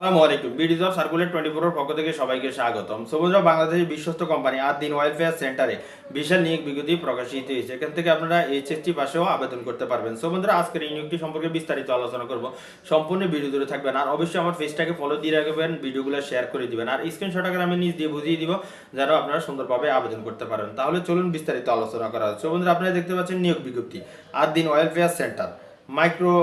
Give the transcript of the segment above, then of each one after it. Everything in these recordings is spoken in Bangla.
আসসালামু BDs of circulate twenty four পক্ষ থেকে সবাইকে স্বাগতম। সবুজরা বাংলাদেশের বিশ্বস্ত কোম্পানি আর দিন ওয়েলফেয়ার সেন্টারে বিশাল নিয়োগ বিজ্ঞপ্তি প্রকাশিত হয়েছে। এখান থেকে আপনারা এইচএসটি পাশেও আবেদন করতে পারবেন। সো বন্ধুরা, আজকের এই নিয়োগটি সম্পর্কে বিস্তারিত আলোচনা করব। সম্পূর্ণ ভিডিও ধরে থাকবেন আর অবশ্যই আমার পেজটাকে ফলো দিয়ে রাখবেন, ভিডিওগুলো শেয়ার করে দিবেন। আর স্ক্রিনশট আকারে আমি নিজ দিয়ে বুঝিয়ে দিব, যেন আপনারা সুন্দরভাবে আবেদন করতে পারেন। তাহলে চলুন বিস্তারিত আলোচনা করা বন্ধুরা, আপনারা দেখতে পাচ্ছেন নিয়োগ বিজ্ঞপ্তি। আর দিন welfare centre micro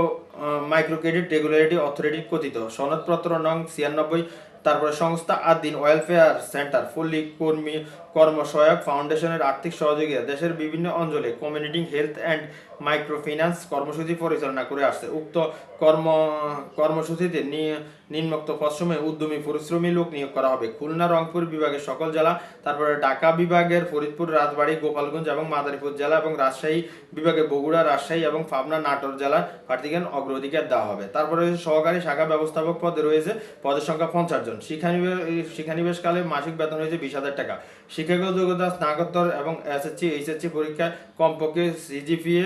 micro credit regulatory authority কথিত। সনদপত্র নং ছিয়ানব্বই, তারপরে সংস্থা আদিন ওয়েলফেয়ার সেন্টার, ফুল্লি কর্মী কর্মসহায়ক ফাউন্ডেশনের আর্থিক সহযোগিতা, দেশের বিভিন্ন অঞ্চলে community health and micro finance কর্মসূচি পরিচালনা করে আসছে। উক্ত কর্ম, কর্মসূচিতে নিম্নোক্ত পশ্চিমে উদ্যমী পরিশ্রমী লোক নিয়োগ করা হবে। খুলনা, রংপুর বিভাগের সকল জেলা, তারপরে ঢাকা বিভাগের ফরিদপুর, রাজবাড়ী, গোপালগঞ্জ এবং মাদারীপুর জেলা এবং রাজশাহী বিভাগে বগুড়া, রাজশাহী এবং পাবনা, নাটোর জেলার প্রার্থীকে অগ্রাধিকার দেওয়া হবে। তারপরে সহকারী শাখা ব্যবস্থাপক পদে রয়েছে পদের সংখ্যা পঞ্চাশ জন। শিক্ষানিবে শিক্ষানিবেশকালে মাসিক বেতন হয়েছে বিশ হাজার টাকা। শিক্ষাগত যোগ্যতা স্নাতকোত্তর এবং এসএসসি, এইচএসসি পরীক্ষায় কমপক্ষে সিজিপিএ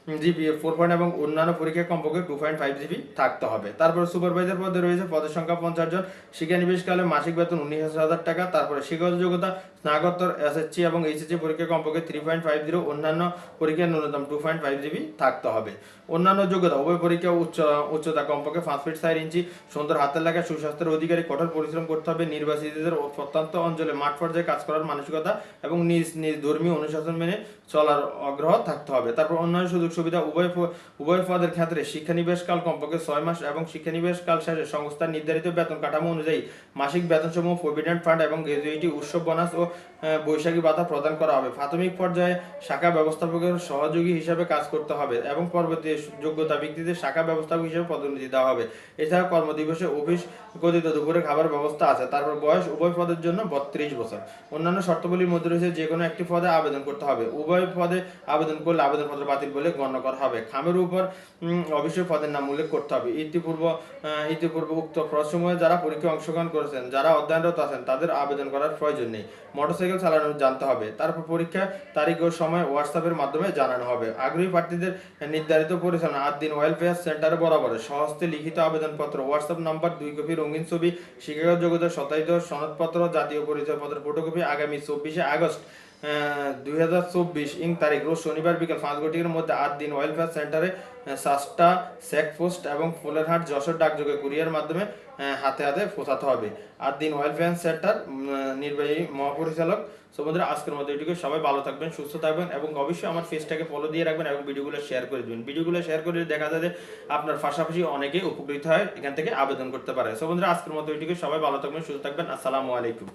জিপিএ ফোর পয়েন্ট এবং অন্যান্য পরীক্ষায় কমপক্ষে টু পয়েন্ট ফাইভ জিবি থাকতে হবে। তারপরে সুপারভাইজার পদে রয়েছে, পদের সংখ্যা পঞ্চাশ জন। শিক্ষানিবেশকালে মাসিক বেতন উনিশ হাজার টাকা। তারপরে শিক্ষাগত যোগ্যতা, স্নাতকোত্তর এসএসসি এবং এইচএসসি পরীক্ষায় কমপক্ষে থ্রি পয়েন্ট ফাইভ জিরো। অন্যান্য পরীক্ষায় ন্যূনতম টু পয়েন্ট ফাইভ জিবি থাকতে হবে। অন্যান্য যোগ্যতা, উভয় পরীক্ষা উচ্চ, উচ্চতা কমপক্ষে পাঁচ ফিট চার ইঞ্চি, সুন্দর হাতের লেখা সুস্বাস্থ্যের অধিকারী, কঠোর পরিশ্রম করতে হবে। নির্বাচিতদের প্রত্যন্ত অঞ্চলে মাঠ পর্যায়ে কাজ করার মানসিকতা এবং নিজ নিজ ধর্মীয় অনুশাসন মেনে চলার আগ্রহ থাকতে হবে। তারপর অন্যান্য সুযোগ সুবিধা উভয় উভয় পদের ক্ষেত্রে শিক্ষানিবেশকাল কমপক্ষে ছয় মাস এবং শিক্ষানিবেশকাল শেষে সংস্থার নির্ধারিত বেতন কাঠামো অনুযায়ী মাসিক বেতনসমূহ প্রভিডেন্ট ফান্ড এবং গ্র্যাজুইটি, উৎসব, বোনাস ও বৈশাখী ভাতা প্রদান করা হবে। প্রাথমিক পর্যায়ে শাখা ব্যবস্থাপকের সহযোগী হিসাবে কাজ করতে হবে এবং পরবর্তী যোগ্যতা ব্যক্তিদের শাখা ব্যবস্থাপক হিসেবে পদোন্নতি দেওয়া হবে। এছাড়া কর্মদিবসে অফিস গঠিত দুপুরে খাবার ব্যবস্থা আছে। তারপর বয়স উভয় পদের জন্য বত্রিশ বছর। অন্যান্য শর্তাবলীর মধ্যে রয়েছে যে কোনো একটি পদে আবেদন করতে হবে। উভয় পদে আবেদন করলে আবেদনপত্র বাতিল বলে গণ্য করা হবে। খামের উপর অবশ্যই পদের নাম উল্লেখ করতে হবে। ইতিপূর্ব ইতিপূর্ব উক্ত প্রসময়ে যারা পরীক্ষায় অংশগ্রহণ করেছেন, যারা অধ্যয়নরত আছেন, তাদের আবেদন করার প্রয়োজন নেই। মোটরসাইকেল চালানো জানতে হবে। তারপর পরীক্ষা তারিখ ও সময় হোয়াটসঅ্যাপের মাধ্যমে জানানো হবে। আগ্রহী প্রার্থীদের নির্ধারিত পরিচালনা, আট দিন ওয়েলফেয়ার সেন্টারে বরাবর। সহস্তে লিখিত আবেদনপত্র হোয়াটসঅ্যাপ নাম্বার দুই কপি রঙিন ছবি, শিক্ষাগত যোগ্যতা, সত্যায়িত সনদপত্র, জাতীয় পরিচয়পত্র ফটোকপি আগামী চব্বিশে আগস্ট। দুই হাজার চব্বিশ ইং তারিখ, রোজ শনিবার বিকেল পাঁচ ঘটিকার মধ্যে আট দিন ওয়েলফেয়ার সেন্টারে সাস্টা চেকপোস্ট এবং ফুলেরহাট, যশোর ডাকযোগে কুরিয়ার মাধ্যমে হাতে হাতে পৌঁছাতে হবে। আট দিন ওয়েলফেয়ার সেন্টার নির্বাহী মহাপরিচালক। সো বন্ধুরা, আজকের মতো এটুকু সবাই ভালো থাকবেন, সুস্থ থাকবেন এবং অবশ্যই আমার ফেসটাকে ফলো দিয়ে রাখবেন এবং ভিডিওগুলো শেয়ার করে দিবেন। ভিডিওগুলো শেয়ার করে দেখা যায় যে আপনার পাশাপাশি অনেকে উপকৃত হয়, এখান থেকে আবেদন করতে পারে। সো আজকের মতো এটুকু সবাই ভালো থাকবেন, সুস্থ থাকবেন। আসসালামু আলাইকুম।